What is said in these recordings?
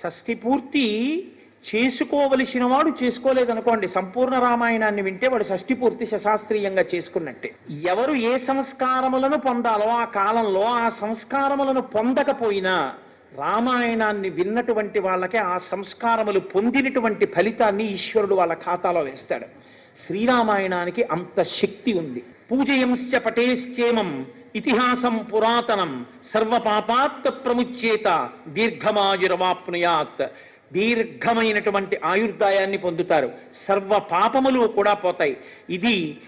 షష్ఠి పూర్తి చేసుకోవలసిన వాడు చేసుకోలేదనుకోండి సంపూర్ణ రామాయణాన్ని వింటే వాడు షష్ఠి పూర్తి శశాస్త్రీయంగా చేసుకున్నట్టే. ఎవరు ఏ సంస్కారములను పొందాలో ఆ కాలంలో ఆ సంస్కారములను పొందకపోయినా రామాయణాన్ని విన్నటువంటి వాళ్ళకే ఆ సంస్కారములు పొందినటువంటి ఫలితాన్ని ఈశ్వరుడు వాళ్ళ ఖాతాలో వేస్తాడు. శ్రీరామాయణానికి అంత శక్తి ఉంది. పూజయంశ్చ పటేశ్చేమం ఇతిహాసం పురాతనం సర్వపాపాత్ ప్రముచ్యేత దీర్ఘమాయురవాప్నుయాత్ దీర్ఘమైనటువంటి ఆయుర్దాయాన్ని పొందుతారు. సర్వ పాపములు కూడా పోతాయి. ఇది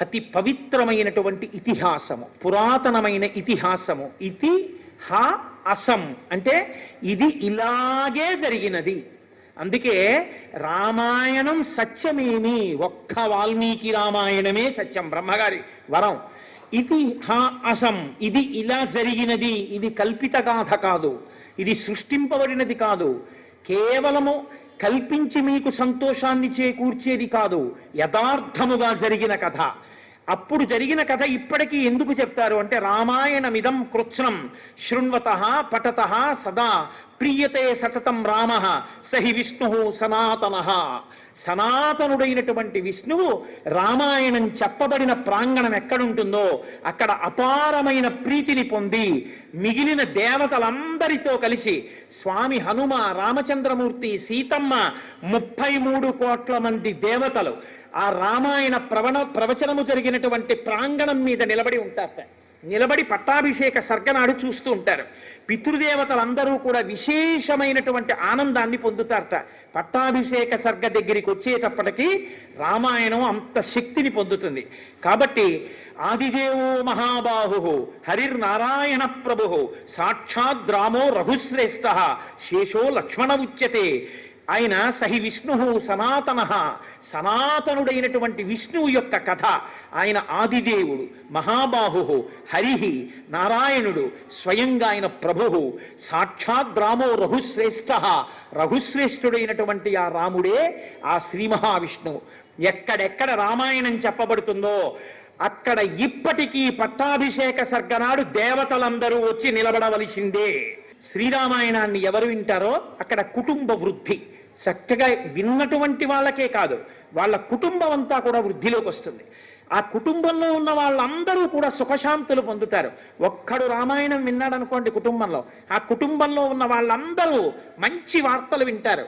అతి పవిత్రమైనటువంటి ఇతిహాసము. పురాతనమైన ఇతిహాసము. ఇతి హా అసం. అంటే ఇది ఇలాగే జరిగినది. అందుకే రామాయణం సత్యమేమి? ఒక్క వాల్మీకి రామాయణమే సత్యం. బ్రహ్మగారి వరం. ఇది హా అసం ఇది ఇలా జరిగినది ఇది కల్పిత గాథ కాదు ఇది సృష్టింపబడినది కాదు. కేవలము కల్పించి మీకు సంతోషాన్ని చేకూర్చేది కాదు యథార్థముగా జరిగిన కథ. అప్పుడు జరిగిన కథ ఇప్పటికీ ఎందుకు చెప్తారు అంటే రామాయణమిదం కృత్స్నం. శృణ్వత పఠత సదా. ప్రియతే సతతం రామ సహి విష్ణు సనాతన. సనాతనుడైనటువంటి విష్ణువు రామాయణం చెప్పబడిన ప్రాంగణం ఎక్కడుంటుందో అక్కడ అపారమైన ప్రీతిని పొంది మిగిలిన దేవతలందరితో కలిసి స్వామి హనుమ రామచంద్రమూర్తి సీతమ్మ ముప్పై మూడు కోట్ల మంది దేవతలు ఆ రామాయణ ప్రవణ ప్రవచనము జరిగినటువంటి ప్రాంగణం మీద నిలబడి ఉంటారట నిలబడి పట్టాభిషేక సర్గనాడు చూస్తూ ఉంటారు. పితృదేవతలందరూ కూడా విశేషమైనటువంటి ఆనందాన్ని పొందుతారట పట్టాభిషేక సర్గ దగ్గరికి వచ్చేటప్పటికి రామాయణం అంత శక్తిని పొందుతుంది. కాబట్టి ఆదిదేవో మహాబాహు హరిర్నారాయణ ప్రభు సాక్షాద్ రామో రఘుశ్రేష్ఠ శేషో లక్ష్మణ ఉచ్యతే ఆయన సహి విష్ణు సనాతన. సనాతనుడైనటువంటి విష్ణువు యొక్క కథ. ఆయన ఆదిదేవుడు మహాబాహు హరిహి నారాయణుడు స్వయంగా ఆయన ప్రభు సాక్షాత్ రామో రఘుశ్రేష్ఠ. రఘుశ్రేష్ఠుడైనటువంటి ఆ రాముడే ఆ శ్రీ మహావిష్ణువు. ఎక్కడెక్కడ రామాయణం చెప్పబడుతుందో అక్కడ ఇప్పటికీ పట్టాభిషేక సర్గనాడు దేవతలందరూ వచ్చి నిలబడవలసిందే. శ్రీరామాయణాన్ని ఎవరు వింటారో అక్కడ కుటుంబ వృద్ధి. చక్కగా విన్నటువంటి వాళ్ళకే కాదు వాళ్ళ కుటుంబం అంతా కూడా వృద్ధిలోకి వస్తుంది. ఆ కుటుంబంలో ఉన్న వాళ్ళందరూ కూడా సుఖశాంతులు పొందుతారు. ఒక్కడు రామాయణం విన్నాడు అనుకోండి కుటుంబంలో ఆ కుటుంబంలో ఉన్న వాళ్ళందరూ మంచి వార్తలు వింటారు.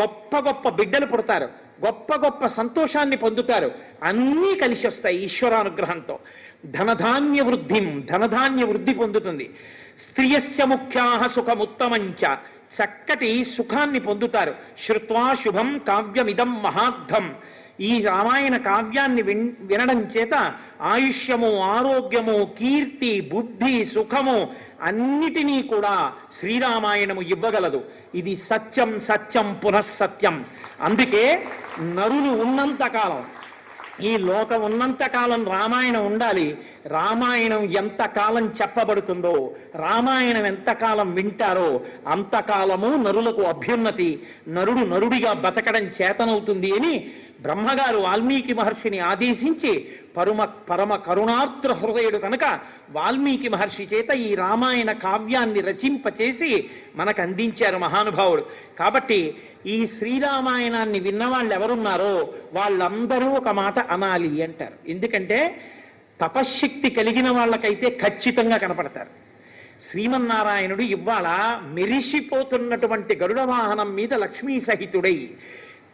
గొప్ప గొప్ప బిడ్డలు పుడతారు. గొప్ప గొప్ప సంతోషాన్ని పొందుతారు. అన్నీ కలిసి వస్తాయి ఈశ్వరానుగ్రహంతో. ధనధాన్య వృద్ధిం ధనధాన్య వృద్ధి పొందుతుంది. స్త్రియశ్చ ముఖ్యా సుఖముత్తమంచ చక్కటి సుఖాన్ని పొందుతారు. శ్రుత్వా శుభం కావ్యమిదం మహార్థం ఈ రామాయణ కావ్యాన్ని విన్ వినడం చేత ఆయుష్యము ఆరోగ్యము కీర్తి బుద్ధి సుఖము అన్నిటినీ కూడా శ్రీరామాయణము ఇవ్వగలదు. ఇది సత్యం సత్యం పునఃసత్యం. అందుకే నరులు ఉన్నంత కాలం ఈ లోకం ఉన్నంత కాలం రామాయణం ఉండాలి. రామాయణం ఎంతకాలం చెప్పబడుతుందో రామాయణం ఎంతకాలం వింటారో అంతకాలము నరులకు అభ్యున్నతి నరుడు నరుడిగా బతకడం చేతనవుతుంది అని బ్రహ్మగారు వాల్మీకి మహర్షిని ఆదేశించి పరమ పరమ కరుణార్ద్ర హృదయుడు కనుక వాల్మీకి మహర్షి చేత ఈ రామాయణ కావ్యాన్ని రచింపచేసి మనకు అందించారు మహానుభావుడు. కాబట్టి ఈ శ్రీరామాయణాన్ని విన్న వాళ్ళు ఎవరున్నారో వాళ్ళందరూ ఒక మాట అనాలి అంటారు. ఎందుకంటే తపశ్శక్తి కలిగిన వాళ్ళకైతే ఖచ్చితంగా కనపడతారు. శ్రీమన్నారాయణుడు ఇవాళ మెరిసిపోతున్నటువంటి గరుడ వాహనం మీద లక్ష్మీ సహితుడై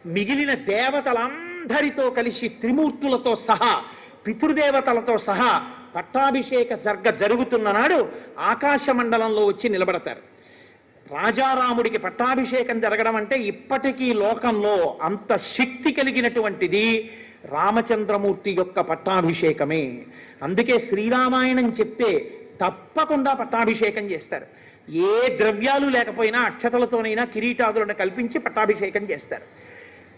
మిగిలిన దేవతలందరితో కలిసి త్రిమూర్తులతో సహా పితృదేవతలతో సహా పట్టాభిషేక జర్గ జరుగుతున్న నాడు ఆకాశ మండలంలో వచ్చి నిలబడతారు. రాజారాముడికి పట్టాభిషేకం జరగడం అంటే ఇప్పటికీ లోకంలో అంత శక్తి కలిగినటువంటిది రామచంద్రమూర్తి యొక్క పట్టాభిషేకమే. అందుకే శ్రీరామాయణం చెప్తే తప్పకుండా పట్టాభిషేకం చేస్తారు. ఏ ద్రవ్యాలు లేకపోయినా అక్షతలతోనైనా కిరీటాదులను కల్పించి పట్టాభిషేకం చేస్తారు.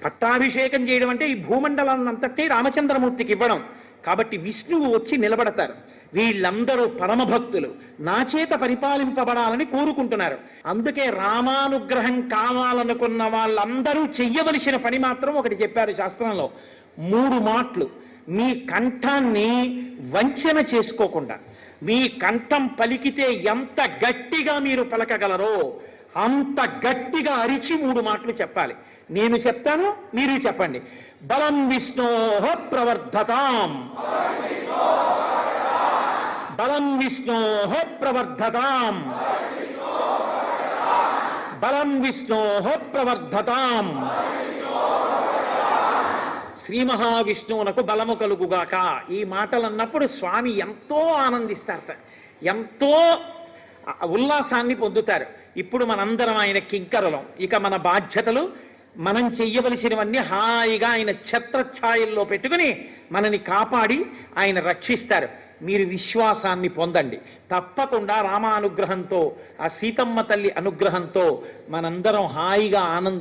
పట్టాభిషేకం చేయడం అంటే ఈ భూమండలాన్నంతటి రామచంద్రమూర్తికి ఇవ్వడం. కాబట్టి విష్ణువు వచ్చి నిలబడతారు. వీళ్ళందరూ పరమభక్తులు. నా చేత పరిపాలింపబడాలని కోరుకుంటున్నారు. అందుకే రామానుగ్రహం కావాలనుకున్న వాళ్ళందరూ చెయ్యవలసిన పని మాత్రం ఒకటి చెప్పారు శాస్త్రంలో. మూడు మాటలు. మీ కంఠాన్ని వంచన చేసుకోకుండా మీ కంఠం పలికితే ఎంత గట్టిగా మీరు పలకగలరో అంత గట్టిగా అరిచి మూడు మాటలు చెప్పాలి. నేను చెప్తాను మీరు చెప్పండి. బలం విష్ణోహ ప్రవర్ధతాం. బలం విష్ణోహ ప్రవర్ధతాం. బలం విష్ణోహ ప్రవర్ధతాం. శ్రీ మహావిష్ణువునకు బలము కలుగుగాక. ఈ మాటలు అన్నప్పుడు స్వామి ఎంతో ఆనందిస్తారట. ఎంతో ఉల్లాసాన్ని పొందుతారు. ఇప్పుడు మనందరం ఆయన కింకరలం. ఇక మన బాధ్యతలు మనం చెయ్యవలసినవన్నీ హాయిగా ఆయన ఛత్రఛాయల్లో పెట్టుకుని మనని కాపాడి ఆయన రక్షిస్తారు. మీరు విశ్వాసాన్ని పొందండి. తప్పకుండా రామానుగ్రహంతో ఆ సీతమ్మ తల్లి అనుగ్రహంతో మనందరం హాయిగా ఆనంద